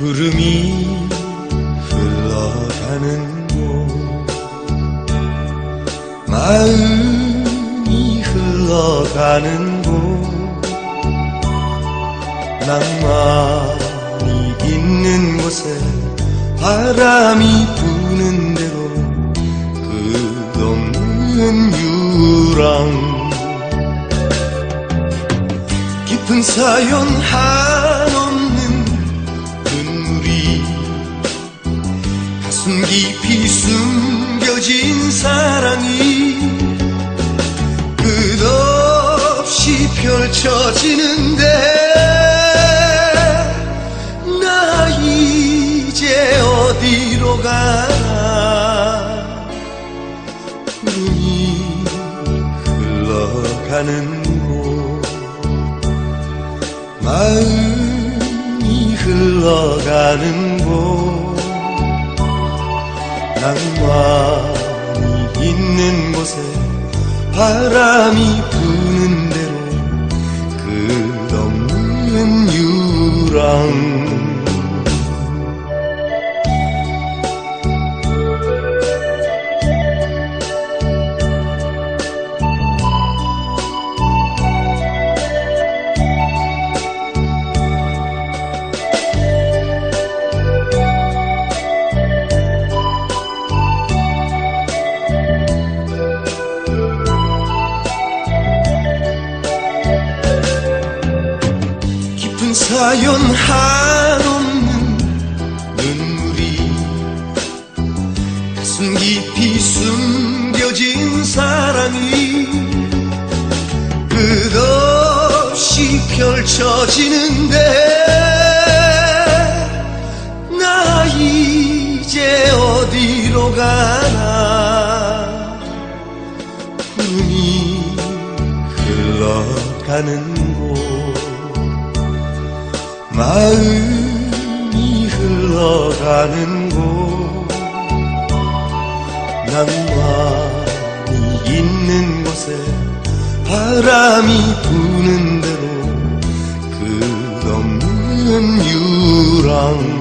구름이 흘러가는 곳. 마음이 흘러가는 곳. 낭만이 있는 곳에 바람이 부는 대로 끝없는 유랑. 깊은 사연 한 가슴 깊이 숨겨진 사랑이 끝없이 펼쳐지는데 나 이제 어디로 가나 구름이 흘러가는 곳 마음이 흘러가는 곳 낭만이 있는 곳에 바람이 부는 대로 끝없는 유랑 사연 한없는 눈물이 가슴 깊이 숨겨진 사랑이 끝없이 펼쳐지는데 나 이제 어디로 가나? 구름이 흘러가는 곳 마음이 흘러가는 곳. 낭만이 있는 곳에 바람이 부는 대로 끝없는 유랑